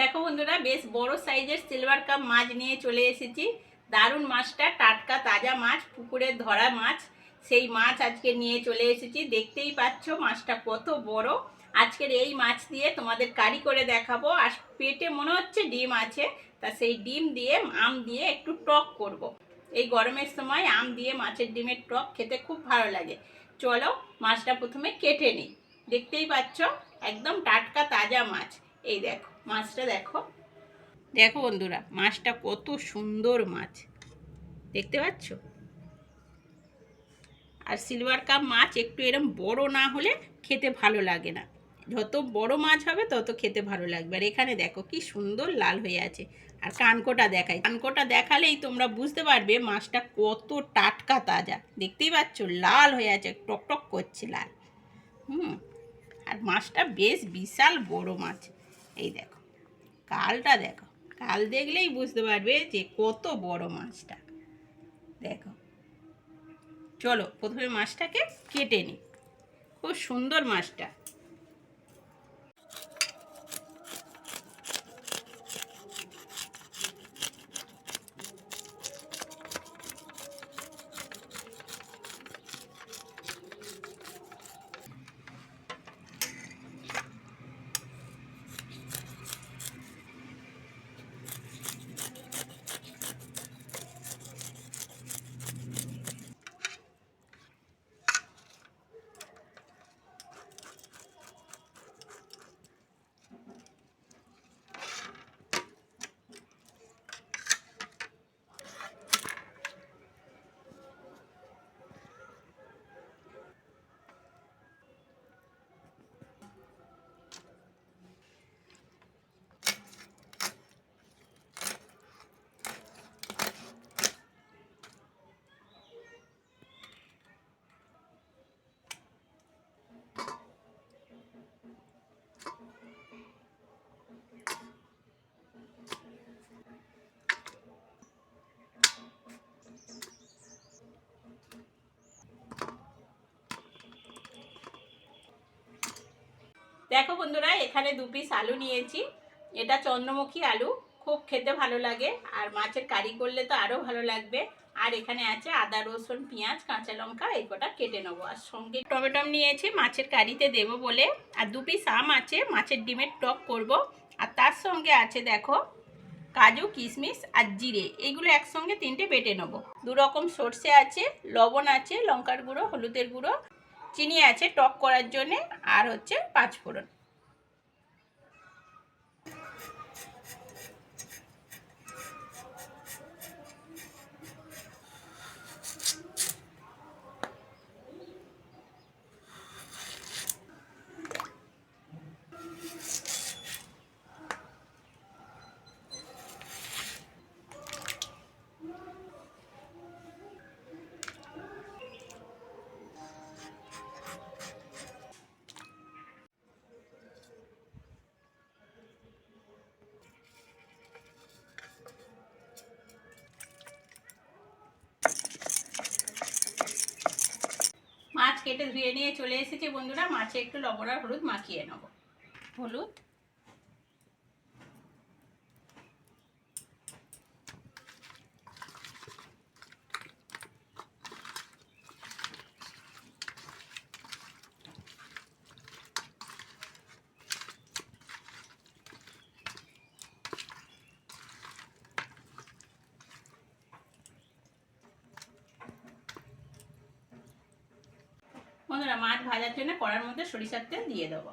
দেখো বন্ধুরা, বেশ বড় সাইজের সিলভার কাপ মাছ নিয়ে চলে এসেছি। দারুণ মাছটা, টাটকা তাজা মাছ পুকুরের ধরা মাছ, সেই মাছ আজকে নিয়ে চলে এসেছি। দেখতেই পাচ্ছ মাছটা কত বড়। আজকের এই মাছ দিয়ে তোমাদের কারি করে দেখাবো। আর পেটে মনে হচ্ছে ডিম আছে, তা সেই ডিম দিয়ে, আম দিয়ে একটু টক করব। এই গরমের সময় আম দিয়ে মাছের ডিমের টক খেতে খুব ভালো লাগে। চলো মাছটা প্রথমে কেটে নিই। দেখতেই পাচ্ছ, একদম টাটকা তাজা মাছ। এই দেখো, মাছটা দেখো। দেখো বন্ধুরা, মাছটা কত সুন্দর মাছ। দেখতে পাচ্ছ? আর সিলভার কাপ মাছ একটু এরম বড় না হলে খেতে ভালো লাগে না। যত বড় মাছ হবে তত খেতে ভালো লাগবে। আর এখানে দেখো কি সুন্দর লাল হয়ে আছে। আর কানকোটা দেখায় কানকোটা দেখালেই তোমরা বুঝতে পারবে মাছটা কত টাটকা তাজা। দেখতেই পাচ্ছ, লাল হয়ে আছে, টকটক করছে লাল। হুম, আর মাছটা বেশ বিশাল বড় মাছ। এই দেখো, কালটা দেখো, কাল দেখলেই বুঝতে পারবে যে কত বড় মাছটা। দেখো, চলো প্রথমে মাছটাকে কেটে নিই। খুব সুন্দর মাছটা। দেখো বন্ধুরা, এখানে দু পিস আলু নিয়েছি। এটা চন্দ্রমুখী আলু, খুব খেতে ভালো লাগে। আর মাছের কারি করলে তো আরও ভালো লাগবে। আর এখানে আছে আদা, রসুন, পেঁয়াজ, কাঁচা লঙ্কা, এই কটা কেটে নেব। আর সঙ্গে টমেটো নিয়েছি, মাছের কারিতে দেবো বলে। আর দু পিস আম আছে, মাছের ডিমের টক করব। আর তার সঙ্গে আছে দেখো কাজু, কিশমিশ আর জিরে। এইগুলো একসঙ্গে তিনটে বেটে নেব। দু রকম সর্ষে আছে, লবণ আছে, লঙ্কার গুঁড়ো, হলুদের গুঁড়ো। চিনি আছে টক করার জন্যে আর হচ্ছে পাঁচফোড়ন কেটে ধুয়ে নিয়ে চলে এসেছি বন্ধুরা মাছে একটু লবণ আর হলুদ মাখিয়ে নেব। হলুদ? বন্ধুরা মাছ ভাজার জন্য কড়ার মধ্যে সরিষার তেল দিয়ে দেবো।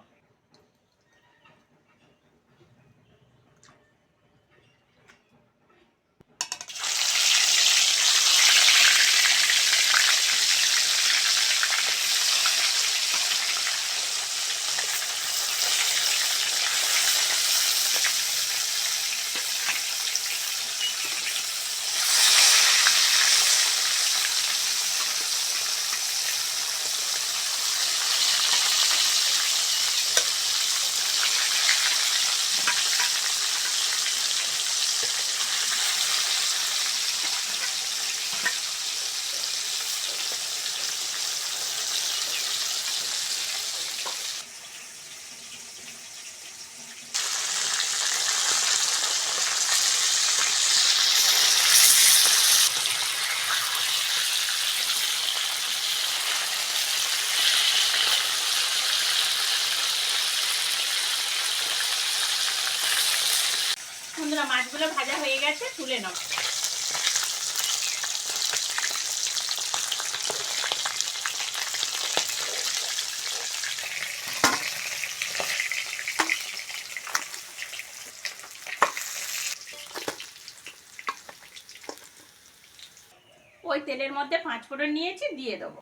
মাছগুলো ভাজা হয়ে গেছে, তুলে নাও। ওই তেলের মধ্যে পাঁচ ফোড়ন নিয়েছি, দিয়ে দেবো।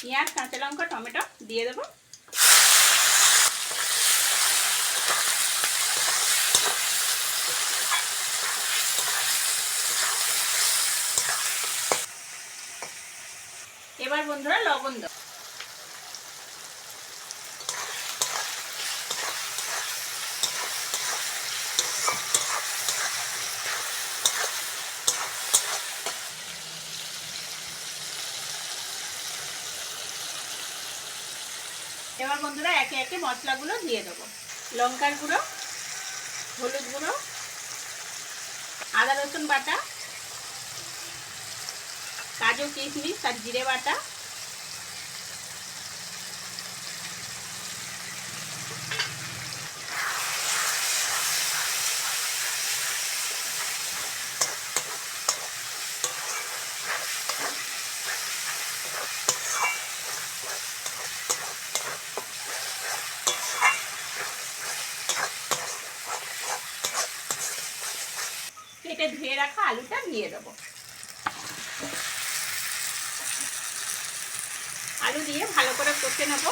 পেঁয়াজ, কাঁচা লঙ্কা, টমেটো দিয়ে দেবো। এবার বন্ধুরা লবণ দেবো এবার বন্ধুরা একে একে মশলাগুলো দিয়ে দেবো। লঙ্কার গুঁড়ো, হলুদ গুঁড়ো, আদা রসুন বাটা কাজু কিশমিশ আর জিরে বাটা। কেটে ধুয়ে রাখা আলুটা দিয়ে দেবো। আলু দিয়ে ভালো করে কষে নেব।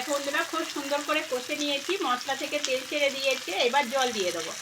দেখো বন্ধুরা, খুব সুন্দর করে কষে নিয়েছি, মশলা থেকে তেল ছেড়ে দিয়েছে, এবার জল দিয়ে দেবো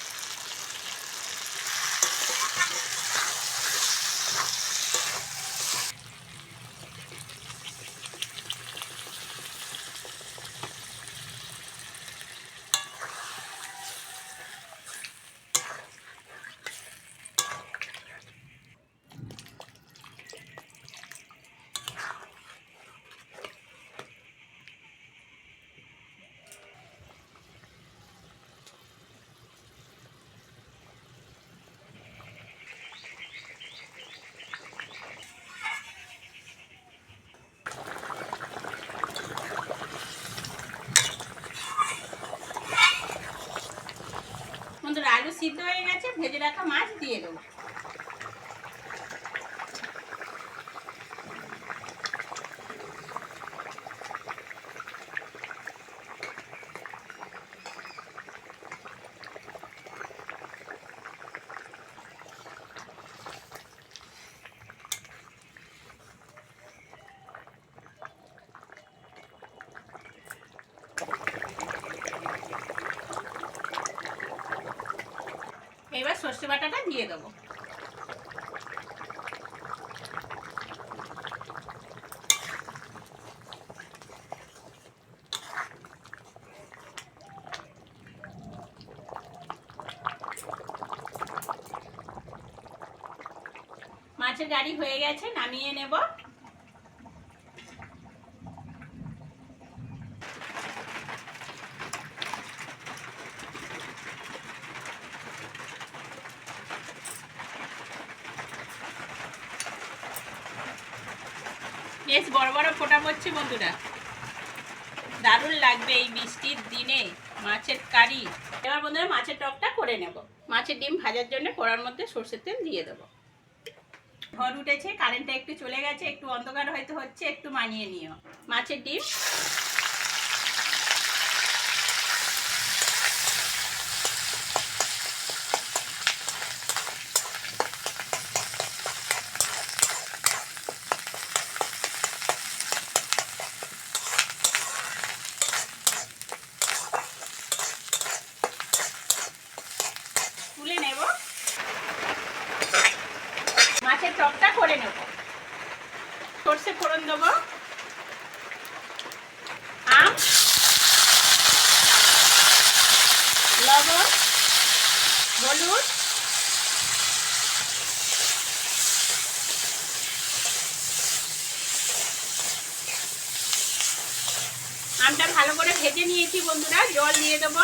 বন্ধুরা আলু সিদ্ধ হয়ে গেছে ভেজে রাখা মাছ দিয়ে দেবো এবার সর্ষে বাটাটা দিয়ে দেবো। মাছের গাড়ি হয়ে গেছে নামিয়ে নেব। বেশ বড় বড় ফোটা পড়ছে বন্ধুরা। দারুণ লাগবে এই বৃষ্টির দিনে মাছের কারি। এবার বন্ধুরা মাছের টকটা করে নেব। মাছের ডিম ভাজার জন্য কড়ার মধ্যে সর্ষের তেল দিয়ে দেবো। ঘর উঠেছে কারেন্টটা একটু চলে গেছে, একটু অন্ধকার হয়তো হচ্ছে, একটু মানিয়ে নিও। মাছের ডিম সর্ষে ফোড়ন দেব। আম, লবণ, হলুদ, আমটা ভালো করে ভেজে নিয়েছি বন্ধুরা, জল দিয়ে দেবো।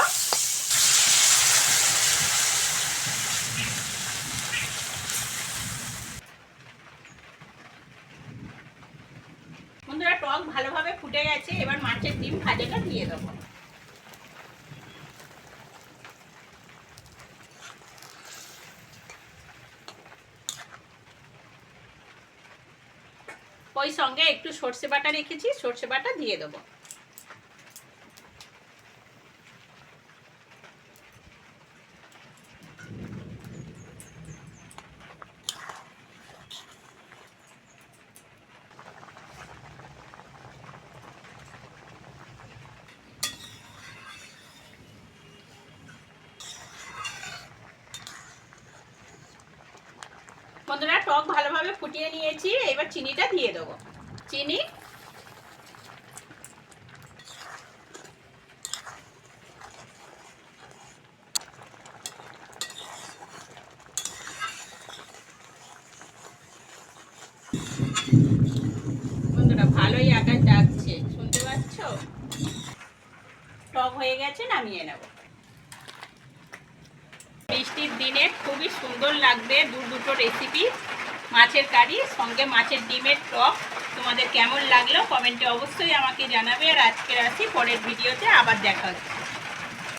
এবার মাছের ডিম ভাজাটা দিয়ে দেবো। ওই সঙ্গে একটু সর্ষে বাটা রেখেছি, সর্ষে বাটা দিয়ে দেবো। বন্ধুরা, টক ভালোভাবে ফুটিয়ে নিয়েছি। এবার চিনিটা দিয়ে দেবো। চিনি। বন্ধুরা, ভালোই আকাশ ডাকছে। শুনতে পাচ্ছ? টক হয়ে গেছে, নামিয়ে নেব। বৃষ্টির দিনে খুবই সুন্দর লাগবে দু, দুটো রেসিপি মাছের কারি, সঙ্গে মাছের ডিমের টক। তোমাদের কেমন লাগল? কমেন্টে অবশ্যই আমাকে জানাবে। আর আজকের আসি, পরের ভিডিওতে আবার দেখা হচ্ছে।